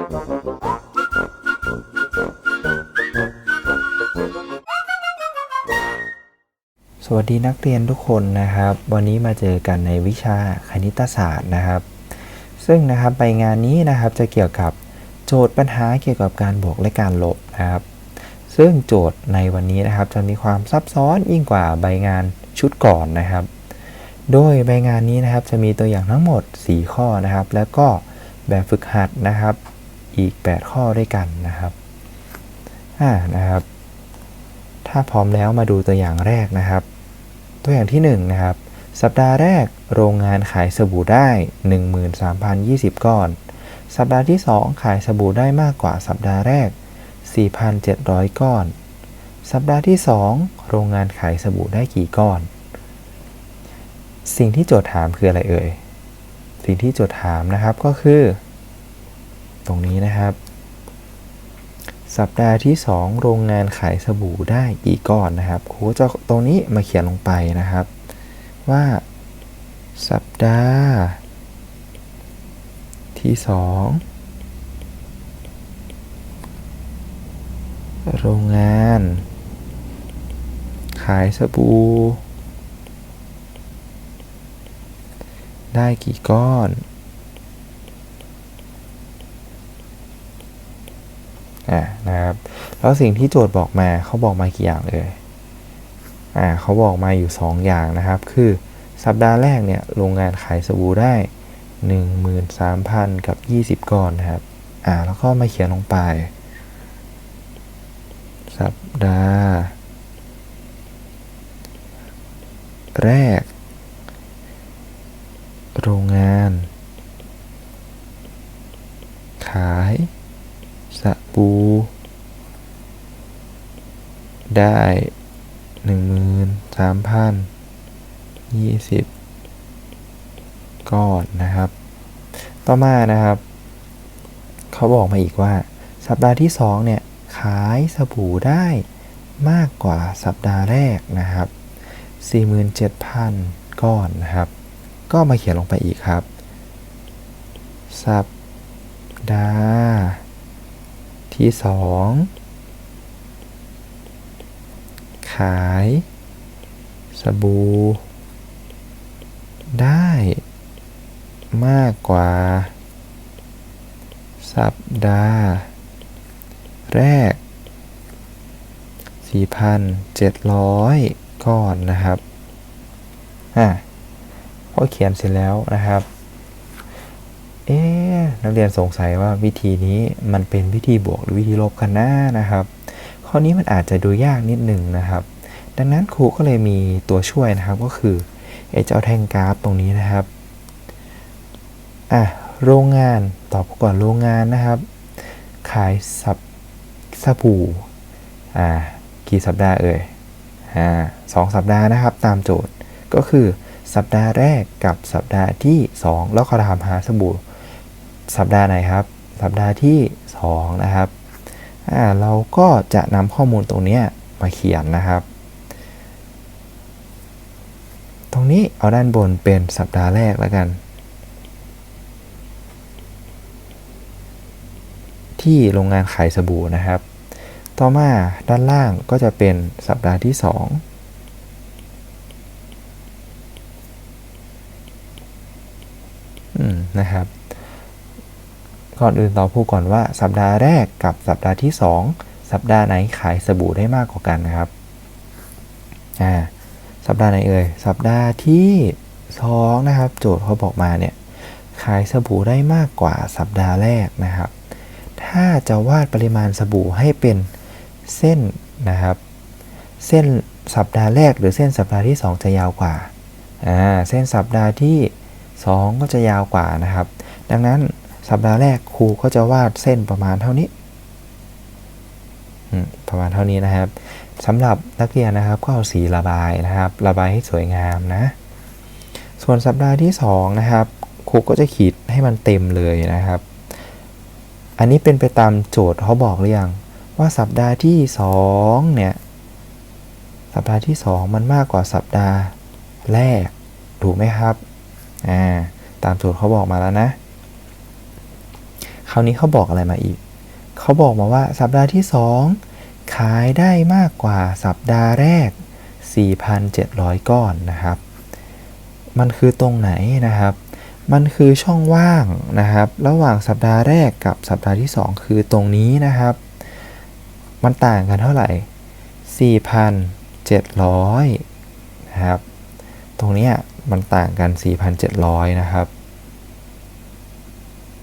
สวัสดีนักเรียนทุกคนนะครับ วันนี้มาเจอกันในวิชาคณิตศาสตร์นะครับ ซึ่งนะครับใบงานนี้นะครับจะเกี่ยวกับโจทย์ปัญหาเกี่ยวกับการบวกและการลบนะครับ ซึ่งโจทย์ในวันนี้นะครับจะมีความซับซ้อนยิ่งกว่าใบงานชุดก่อนนะครับ โดยใบงานนี้นะครับจะมีตัวอย่างทั้งหมด 4 ข้อนะครับ แล้วก็แบบฝึกหัดนะครับ อีก 8 ข้อด้วยกันนะครับอ่านะครับ ถ้าพร้อมแล้วมาดูตัวอย่างแรกนะครับ ตัวอย่างที่ 1 นะครับ สัปดาห์แรกโรงงานขายสบู่ได้ 13,020 ก้อน สัปดาห์ที่ 2 ขายสบู่ได้มากกว่าสัปดาห์แรก 4,700 ก้อน สัปดาห์ที่ 2 โรงงานขายสบู่ได้กี่ก้อน สิ่งที่โจทย์ถามคืออะไรเอ่ย สิ่งที่โจทย์ถามนะครับก็คือ รงนี้นะครับ สัปดาห์ที่ 2 โรงงานขายสบู่ได้กี่ก้อนนะครับครูจะตรงนี้มาเขียนลงไปนะครับ ว่าสัปดาห์ที่ 2 โรงงาน ขายสบู่ได้กี่ก้อน อ่านะครับ แล้วสิ่งที่โจทย์บอกมาเขาบอกมากี่อย่างเลยอ่าเขาบอกมาอยู่ 2 อย่างนะครับ คือสัปดาห์แรกเนี่ยโรงงานขายสบู่ได้ 13,000 กับ 20 ก้อนนะครับอ่าแล้วก็มาเขียนลงไป สัปดาห์ แรก โรงงาน ขาย สบู่ได้13,020ก้อนนะครับ ต่อมานะครับ เขาบอกมาอีกว่า สัปดาห์ที่2เนี่ยขายสบู่ได้มากกว่าสัปดาห์แรกนะครับ 47,000 ก้อนนะครับ ก็มาเขียนลงไปอีกครับ สัปดาห์ ที่2ขาย สบู่ ได้ มากกว่า สัปดาห์ แรก 4,700 ก้อนนะครับ อะพอเขียนเสร็จแล้วนะครับ เอ๊นักเรียนสงสัยว่าวิธีนี้มันเป็นวิธีบวกหรือวิธีลบกันนะนะครับ ข้อนี้มันอาจจะดูยากนิดหนึ่งนะครับ ดังนั้นครูก็เลยมีตัวช่วยนะครับก็คือไอ้เจ้าแท่งกราฟตรงนี้นะครับอะโรงงานตอบก่อนโรงงานนะครับ ขายสับสบู่อ่ากี่สัปดาห์เอ่ยอ่าสองสัปดาห์นะครับ ตามโจทย์ก็คือสัปดาห์แรกกับสัปดาห์ที่ 2 แล้วเขาถามหาสบู่ สัปดาห์ไหนครับ สัปดาห์ที่ 2 นะครับเราก็จะนำข้อมูลตรงนี้มาเขียนนะครับ ตรงนี้เอาด้านบนเป็นสัปดาห์แรกแล้วกัน ที่โรงงานขายสบู่นะครับ ต่อมาด้านล่างก็จะเป็นสัปดาห์ที่2อืมนะครับ ก่อนอื่นต่อผู้ก่อนว่าสัปดาห์แรกกับสัปดาห์ที่ 2 สัปดาห์ไหนขายสบู่ได้มากกว่ากันนะครับอ่าสัปดาห์ไหนเอ่ยสัปดาห์ที่2นะครับ โจทย์เขาบอกมาเนี่ยขายสบู่ได้มากกว่าสัปดาห์แรกนะครับ ถ้าจะวาดปริมาณสบู่ให้เป็นเส้นนะครับ เส้นสัปดาห์แรกหรือเส้นสัปดาห์ที่ 2 จะยาวกว่าอ่าเส้นสัปดาห์ที่ 2 ก็จะยาวกว่านะครับ ดังนั้น สัปดาห์แรกครูก็จะวาดเส้นประมาณเท่านี้ประมาณเท่านี้นะครับสำหรับนักเรียนนะครับก็เอาสีระบายนะครับ ระบายให้สวยงามนะ ส่วนสัปดาห์ที่2นะครับครูก็จะขีดให้มันเต็มเลยนะครับ อันนี้เป็นไปตามโจทย์เขาบอกหรือยังว่าสัปดาห์ที่2เนี่ยสัปดาห์ที่ 2 มันมากกว่าสัปดาห์แรกถูกไหมครับอ่าตามโจทย์เขาบอกมาแล้วนะ คราวนี้เขาบอกอะไรมาอีก เขาบอกมาว่าสัปดาห์ที่ 2 ขายได้มากกว่าสัปดาห์แรก 4,700 ก้อนนะครับ มันคือตรงไหนนะครับ มันคือช่องว่างนะครับ ระหว่างสัปดาห์แรกกับสัปดาห์ที่ 2 คือตรงนี้นะครับ มันต่างกันเท่าไหร่ 4,700 นะครับ ตรงนี้มันต่างกัน 4,700 นะครับ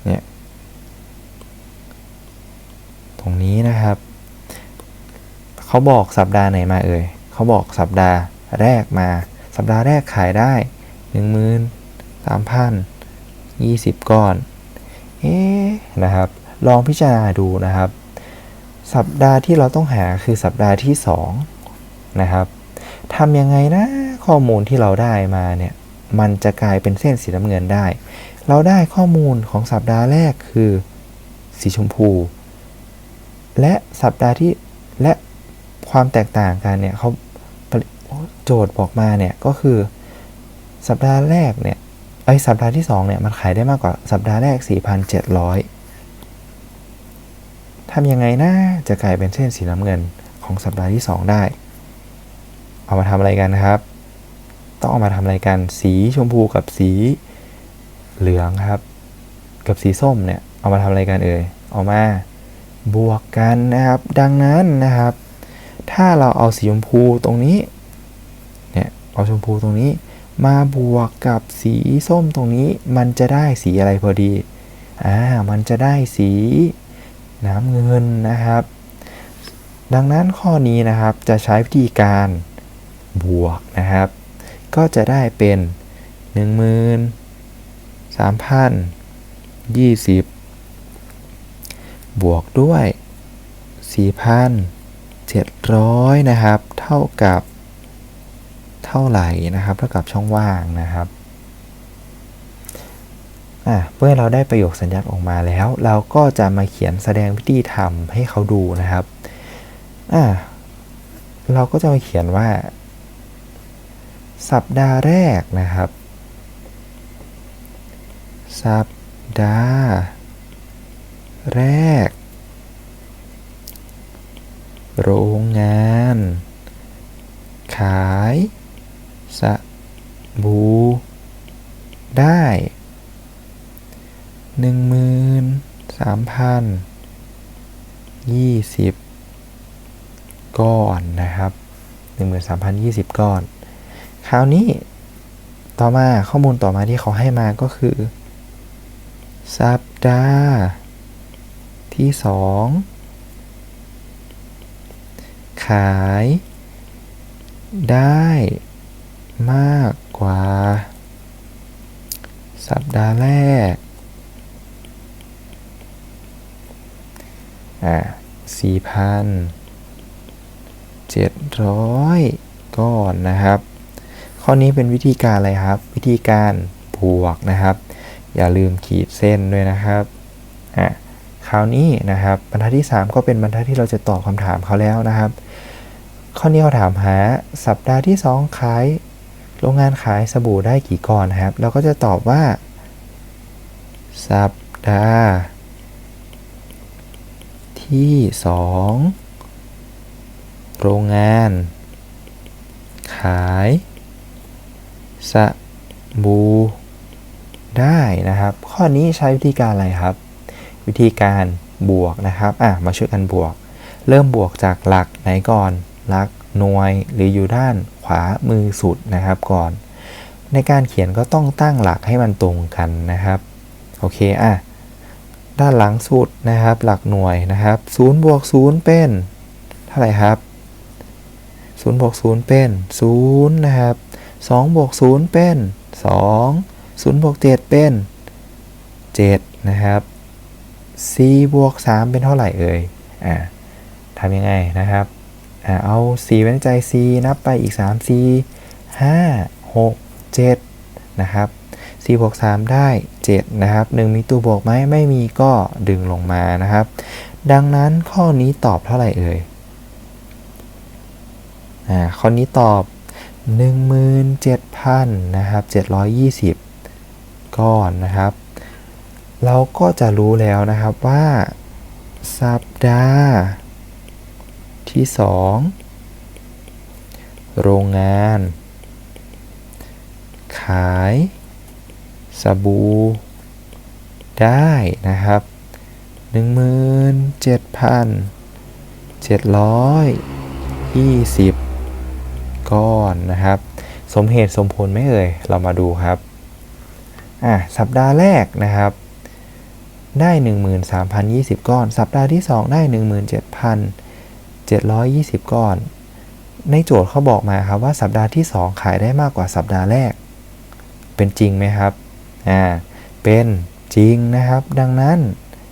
เนี่ย ตรงนี้นะครับเขาบอกสัปดาห์ไหนมาเอ่ยเขาบอกสัปดาห์แรกมา สัปดาห์แรกขายได้1 3 0 0 0 20 ก้อน เอ๊ะนะครับ ลองพิจารณาดูนะครับ สัปดาห์ที่เราต้องหาคือสัปดาห์ที่ 2 นะครับทำยังไงนะข้อมูลที่เราได้มาเนี่ย มันจะกลายเป็นเส้นสีน้ำเงินได้ เราได้ข้อมูลของสัปดาห์แรกคือ สีชมพู และสัปดาห์ที่และความแตกต่างกันเนี่ยเขาโจทย์บอกมาเนี่ยก็คือสัปดาห์แรกเนี่ยไอสัปดาห์ที่2เนี่ยมันขายได้มากกว่าสัปดาห์แรก 4,700 ทำยังไงนะจะกลายเป็นเส้นสีน้ำเงินของสัปดาห์ที่ 2 ได้ เอามาทำอะไรกันนะครับ ต้องเอามาทำอะไรกัน สีชมพูกับสีเหลืองครับ กับสีส้มเนี่ย เอามาทำอะไรกันเอ่ย เอามา บวกกันนะครับ ดังนั้นนะครับ ถ้าเราเอาสีชมพูตรงนี้เนี่ยเอาชมพูตรงนี้ มาบวกกับสีส้มตรงนี้ มันจะได้สีอะไรพอดีอ่ามันจะได้สีน้ำเงินนะครับ ดังนั้นข้อนี้นะครับจะใช้วิธีการบวกนะครับ ก็จะได้เป็น 1 3 0 20 บวกด้วย 4,700 นะครับ เท่ากับเท่าไหร่นะครับ เท่ากับช่องว่างนะครับเมื่อเราได้ประโยคสัญญาณออกมาแล้ว เราก็จะมาเขียนแสดงวิธีทำให้เขาดูนะครับเราก็จะมาเขียนว่า สัปดาห์แรกนะครับ สัปดาห์ แรก โรงงาน ขายสบู่ได้13,020ก้อนนะครับ13,020ก้อน คราวนี้ต่อมาข้อมูลต่อมาที่เขาให้มาก็คือ สัปดาห์ ที่2ขาย ได้มากกว่า สัปดาห์แรก อ่าสี่พันเจ็ดร้อยก้อนนะครับ ข้อนี้เป็นวิธีการอะไรครับ วิธีการบวกนะครับ อย่าลืมขีดเส้นด้วยนะครับ อะ คราวนี้นะครับบรรทัดที่ 3 ก็เป็นบรรทัดที่เราจะตอบคำถามเขาแล้วนะครับ ข้อนี้เขาถามหาสัปดาห์ที่ 2 ขาย โรงงานขายสบู่ได้กี่ก้อนครับ เราก็จะตอบว่า สัปดาห์ที่ 2 โรงงาน ขายสบู่ได้นะครับ ข้อนี้ใช้วิธีการอะไรครับ วิธีการบวกนะครับอะมาช่วยกันบวก เริ่มบวกจากหลักไหนก่อนหลักหน่วยหรืออยู่ด้านขวามือสุดนะครับก่อน ในการเขียนก็ต้องตั้งหลักให้มันตรงกันนะครับโอเคอะด้านหลังสุดนะครับ หลักหน่วยนะครับ0บวก0เป็นเท่าไหร่ครับ0บวก0เป็น0นะครับ2บวก0เป็น 2 0บวก7เป็น 7 นะครับ 4บวก3เป็นเท่าไหร่เอ่ยอ่าทำยังไงนะครับอ่าเอา4ไว้ในใจ c นับไปอีก 3 c 5 6 7 นะครับ4บวก3ได้ 7 นะครับ 1 มีตัวบวกไหมไม่มีก็ดึงลงมานะครับ ดังนั้นข้อนี้ตอบเท่าไหร่เอ่ยอ่าข้อนี้ตอบ 17,000 นะครับ 720 ก้อนนะครับ เราก็จะรู้แล้วนะครับว่า สัปดาห์ ที่ 2 โรงงาน ขาย สบู่ได้นะครับ 17,720 ก้อนนะครับ สมเหตุสมผลไหม่เอ่ย เรามาดูครับ อะ สัปดาห์แรกนะครับ ได้ 13,020 ก้อน สัปดาห์ที่ 2 ได้ 17,720 ก้อน ในโจทย์เขาบอกมาครับว่าสัปดาห์ที่ 2 ขายได้มากกว่าสัปดาห์แรก เป็นจริงไหมครับ อ่า เป็นจริงนะครับ ดังนั้น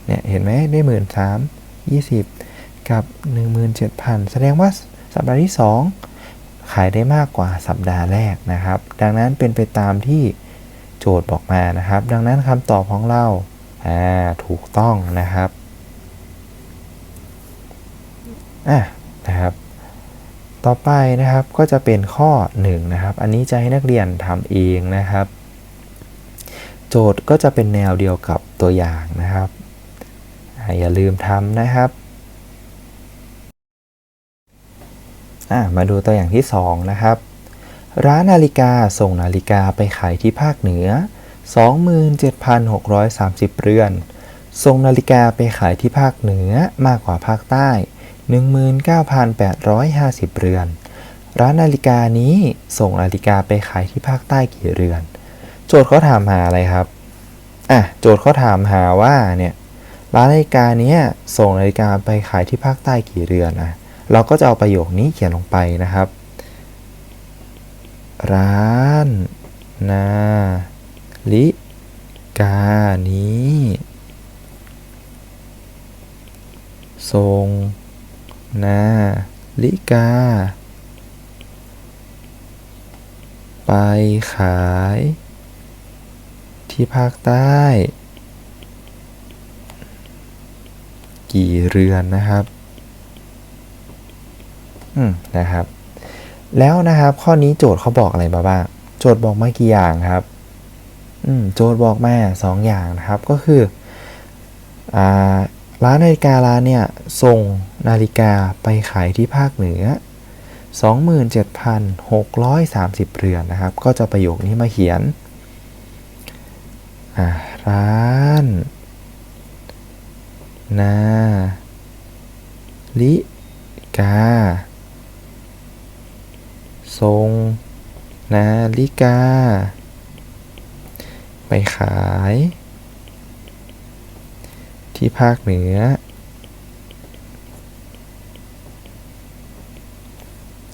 เนี่ย เห็นไหมได้ 1 3 0 20 กับ 17,000 แสดงว่าสัปดาห์ที่ 2 ขายได้มากกว่าสัปดาห์แรกนะครับ ดังนั้นเป็นไปตามที่โจทย์บอกมานะครับ ดังนั้นคำตอบของเรา อ่าถูกต้องนะครับอะนะครับ ต่อไปนะครับก็จะเป็นข้อ1นะครับ อันนี้จะให้นักเรียนทำเองนะครับ โจทย์ก็จะเป็นแนวเดียวกับตัวอย่างนะครับออย่าลืมทำนะครับมาดูตัวอย่างที่ 2 นะครับ ร้านนาฬิกาส่งนาฬิกาไปขายที่ภาคเหนือ 27,630 เรือนส่งนาฬิกาไปขายที่ภาคเหนือมากกว่าภาคใต้ 19,850 เรือน ร้านนาฬิกานี้ส่งนาฬิกาไปขายที่ภาคใต้กี่เรือน โจทย์เขาถามหาอะไรครับ อะ โจทย์เขาถามหาว่าเนี่ยร้านนาฬิกานี้ส่งนาฬิกาไปขายที่ภาคใต้กี่เรือนนะเราก็จะเอาประโยคนี้เขียนลงไปนะครับ ร้านนาฬิกานี้ส่งนาฬิ กา ไปขาย ที่ภาคใต้ กี่เรือนนะครับ อืม นะครับ แล้วนะครับ ข้อนี้โจทย์เขาบอกอะไรมาบ้าง โจทย์บอกมากี่อย่างครับ อืม โจทย์บอกมาสองอย่างนะครับ ก็คือ อ่าร้านนาฬิการ้านเนี่ยส่ง นาฬิกาไปขายที่ภาคเหนือ 27,630 เรือนนะครับ ก็จะประโยคนี้มาเขียนอ่าร้านนาฬิกาส่งนาฬิกา ไปขาย ที่ภาคเหนือ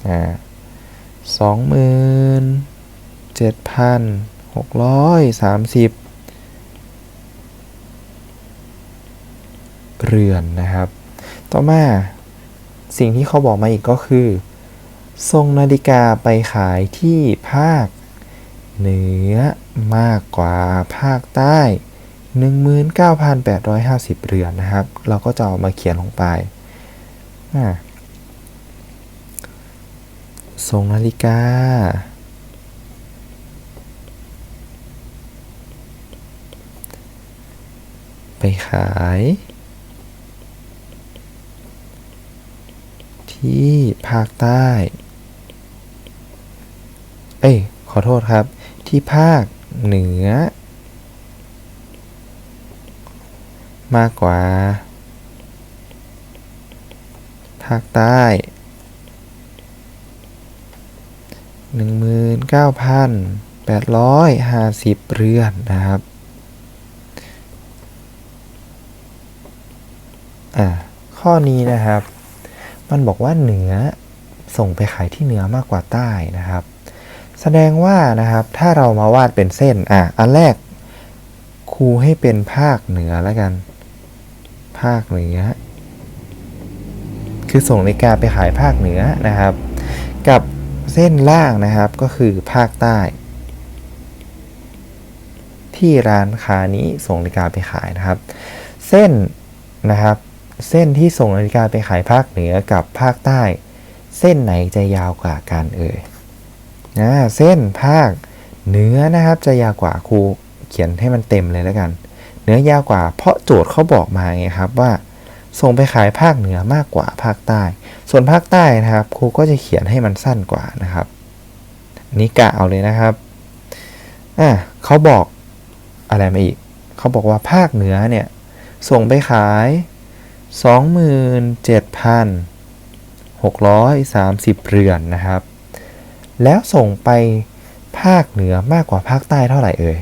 อ่าสองหมื่นเจ็ดพันหกร้อยสามสิบเรือนนะครับ ต่อมาสิ่งที่เขาบอกมาอีกก็คือส่งนาฬิกาไปขายที่ภาค เหนือมากกว่าภาคใต้ 19,850 เรือนนะครับ เราก็จะเอามาเขียนลงไปอ่า ส่งนาฬิกา ไปขาย ที่ภาคใต้ เอ้ย ขอโทษครับ ที่ภาคเหนือ มากกว่า ภาคใต้ 19,850 เรือนนะครับอ่าข้อนี้นะครับ มันบอกว่าเหนือส่งไปขายที่เหนือมากกว่าใต้นะครับ แสดงว่านะครับถ้าเรามาวาดเป็นเส้นอะอันแรกครูให้เป็นภาคเหนือแล้วกัน ภาคเหนือ คือส่งนาฬิกาไปขายภาคเหนือนะครับ กับ เส้นล่างนะครับก็คือภาคใต้ ที่ร้านค้านี้ส่งนาฬิกาไปขายนะครับ เส้นนะครับ เส้นที่ส่งนาฬิกาไปขายภาคเหนือกับภาคใต้ เส้นไหนจะยาวกว่ากันเอ่ยนะเส้นภาคเหนือนะครับจะยาวกว่าครูเขียนให้มันเต็มเลยแล้วกันเนื้อยาวกว่าเพราะโจทย์เขาบอกมาไงครับว่า ส่งไปขายภาคเหนือมากกว่าภาคใต้ ส่วนภาคใต้นะครับ ครูก็จะเขียนให้มันสั้นกว่านะครับอันนี้กะเอาเลยนะครับอะเขาบอกอะไรมาอีก เขาบอกว่าภาคเหนือเนี่ยส่งไปขาย 27,630 เรือนนะครับ แล้วส่งไปภาคเหนือมากกว่าภาคใต้เท่าไหร่เอ่ย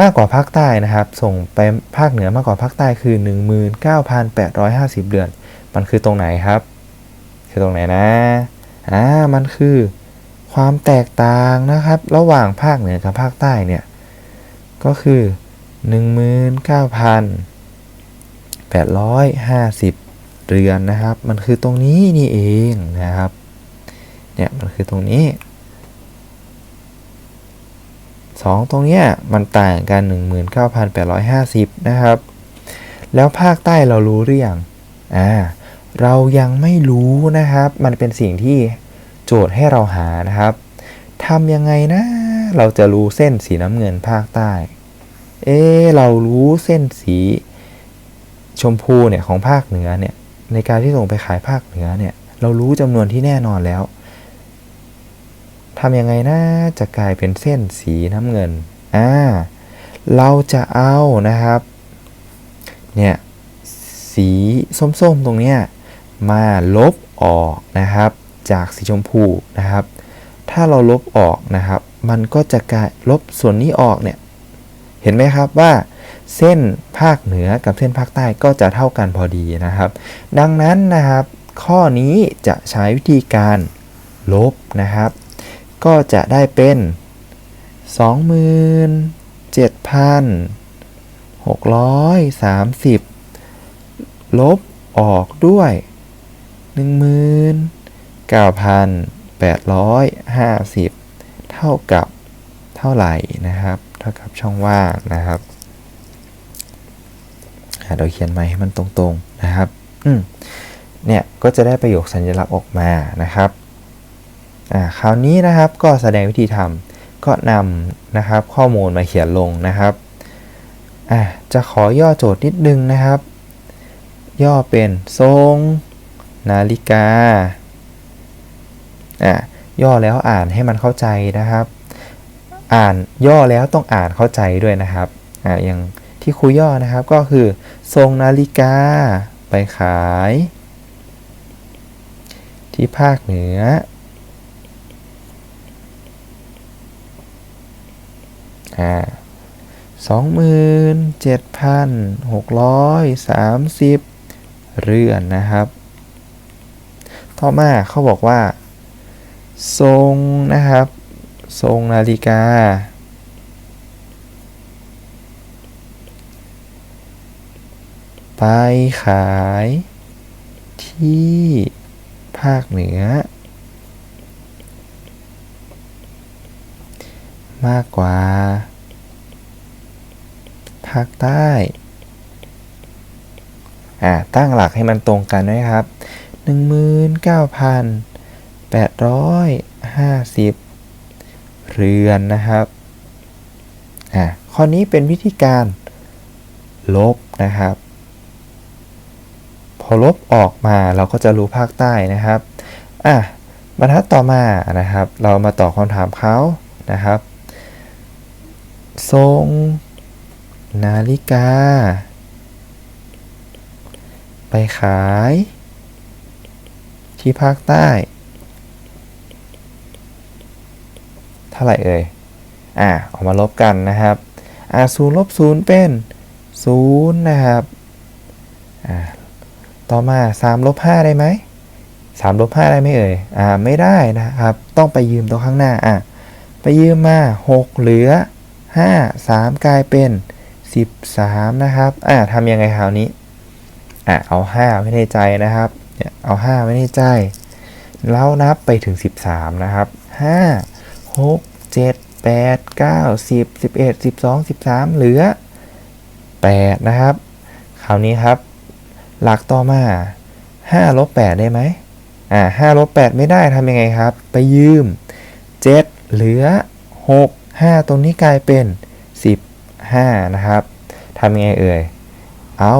มากกว่าภาคใต้นะครับ ส่งไปภาคเหนือมากกว่าภาคใต้คือ 19,850เรือน มันคือตรงไหนครับ คือตรงไหนนะอ่ามันคือความแตกต่างนะครับ ระหว่างภาคเหนือกับภาคใต้เนี่ยก็คือ 19,850 เรือนนะครับ มันคือตรงนี้นี่เองนะครับ เนี่ย มันคือตรงนี้ สองตรงเนี้ยมันต่างกัน 19,850 นะครับ แล้วภาคใต้เรารู้หรือยังอ่าเรายังไม่รู้นะครับ มันเป็นสิ่งที่โจทย์ให้เราหานะครับทำยังไงนะ เราจะรู้เส้นสีน้ำเงินภาคใต้ เอ๊เรารู้เส้นสีชมพูเนี่ยของภาคเหนือเนี่ยในการที่ส่งไปขายภาคเหนือเนี่ยเรารู้จำนวนที่แน่นอนแล้ว ทำยังไงนะจะกลายเป็นเส้นสีน้ำเงิน อ่า เราจะเอานะครับ เนี่ย สีส้มๆตรงเนี้ยมาลบออกนะครับ จากสีชมพูนะครับ ถ้าเราลบออกนะครับ มันก็จะกลายลบส่วนนี้ออกเนี่ย เห็นไหมครับว่าเส้นภาคเหนือกับเส้นภาคใต้ก็จะเท่ากันพอดีนะครับ ดังนั้นนะครับ ข้อนี้จะใช้วิธีการลบนะครับ ก็จะได้เป็น 27,630 ลบออกด้วย 19,850 เท่ากับเท่าไหร่นะครับ เท่ากับช่องว่างนะครับเราเขียนใหม่ให้มันตรงๆนะครับ อืมเนี่ย ก็จะได้ประโยคสัญลักษณ์ออกมานะครับ อ่าคราวนี้นะครับก็แสดงวิธีทำก็นำนะครับข้อมูลมาเขียนลงนะครับอ่าจะขอย่อโจทย์นิดนึงนะครับ ย่อเป็นทรง นาฬิกาอ่าย่อแล้วอ่านให้มันเข้าใจนะครับ อ่านย่อแล้วต้องอ่านเข้าใจด้วยนะครับอ่าอย่างที่ครูย่อนะครับก็คือทรงนาฬิกาไปขาย ที่ภาคเหนือ อ่าสองหมื่นเจ็ดพันหกร้อยสามสิบเรือนนะครับ ต่อมาเขาบอกว่า ทรงนะครับ ทรงนาฬิกา ไปขายที่ภาคเหนือ มากกว่า ภาคใต้อ่าตั้งหลักให้มันตรงกันด้วยครับ 19,850 เรือนนะครับอ่าข้อนี้เป็นวิธีการลบนะครับ พอลบออกมาเราก็จะรู้ภาคใต้นะครับอะบรรทัดต่อมานะครับ เรามาตอบคำถามเขานะครับ ทรง นาฬิกา ไปขาย ที่ภาคใต้ เท่าไหร่เอ่ย อะออกมาลบกันนะครับ อะศูนย์ลบศูนย์เป็นศูนย์นะครับ อะต่อมา3ลบ5ได้ไหม3ลบ5ได้ไหมเอ่ย อ่า ไม่ได้นะครับ ต้องไปยืมตัวข้างหน้า อะ ไปยืมมา 6 เหลือ 5 3 กลายเป็น 13 นะครับอ่าทำยังไงคราวนี้อะเอา 5 ไว้ในใจนะครับเนี่ยเอา 5 ไว้ในใจ แล้วนับไปถึง 13 นะครับ 5 6 7 8 9 10 11 12 13 เหลือ 8 นะครับ คราวนี้ครับ หลักต่อมา5ลบ8ได้ไหมอ่า5ลบ8ไม่ได้ทำยังไงครับ ไปยืม 7 เหลือ 6 5 ตรงนี้กลายเป็น 15 นะครับทำยังไงเอ่ย เอา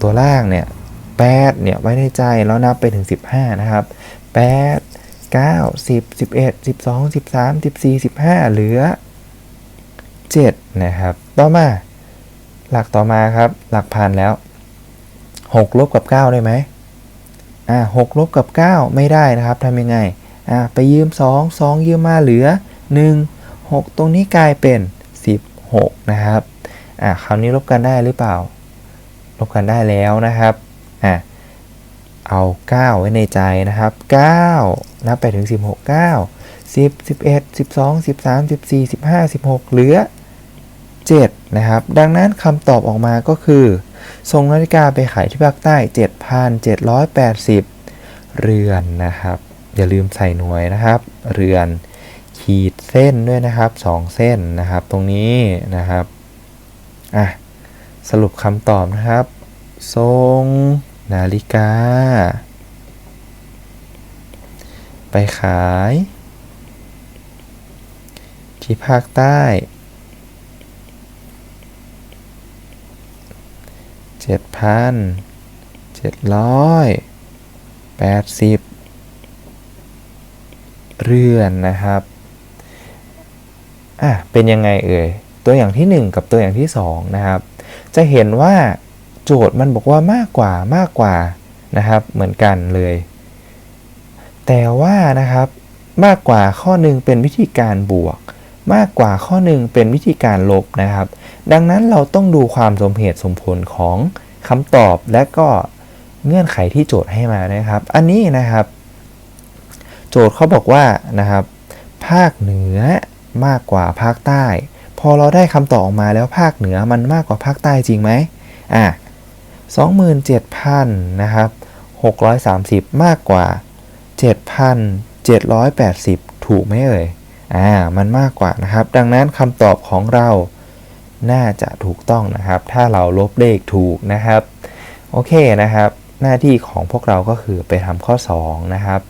ตัวล่างเนี่ย8เนี่ยไว้ในใจแล้วนับไปถึง 15 นะครับ 8 9 10 11 12 13 14 15 เหลือ 7 นะครับ ต่อมา หลักต่อมาครับ หลักพันแล้ว 6 ลบกับ 9 ได้ไหมอ่า6ลบกับ 9 ไม่ได้นะครับทำยังไงอ่าไปยืม 2 2 ยืมมาเหลือ 1 6 ตรงนี้กลายเป็น 16 นะครับอ่าคราวนี้ลบกันได้หรือเปล่า ลบกันได้แล้วนะครับอะเอา 9 ไว้ในใจนะครับ 9 นับไปถึง 16 9 10 11 12 13 14 15 16 เหลือ 7 นะครับ ดังนั้นคำตอบออกมาก็คือ ส่งนาฬิกาไปขายที่ภาคใต้ 7,780 เรือนนะครับ อย่าลืมใส่หน่วยนะครับ เรือน ขีดเส้นด้วยนะครับ 2 เส้นนะครับ ตรงนี้นะครับอะสรุปคำตอบนะครับ ทรงนาฬิกา ไปขาย ที่ภาคใต้เจ็ดพันเจ็ดร้อยแปดสิบเรือนนะครับ อะเป็นยังไงเอ่ยตัวอย่างที่ 1 กับตัวอย่างที่ 2 นะครับ จะเห็นว่าโจทย์มันบอกว่ามากกว่ามากกว่านะครับ เหมือนกันเลย แต่ว่านะครับมากกว่าข้อหนึ่งเป็นวิธีการบวก มากกว่าข้อหนึ่งเป็นวิธีการลบนะครับ ดังนั้นเราต้องดูความสมเหตุสมผลของคำตอบและก็เงื่อนไขที่โจทย์ให้มานะครับ อันนี้นะครับ โจทย์เขาบอกว่านะครับ ภาคเหนือ มากกว่าภาคใต้ พอเราได้คำตอบออกมาแล้วภาคเหนือมันมากกว่าภาคใต้จริงไหมอะ27,000นะครับ630 มากกว่า 7,780 ถูกไหมเอ่ยอ่ามันมากกว่านะครับ ดังนั้นคำตอบของเราน่าจะถูกต้องนะครับ ถ้าเราลบเลขถูกนะครับ โอเคนะครับ หน้าที่ของพวกเราก็คือไปทำข้อ 2 นะครับ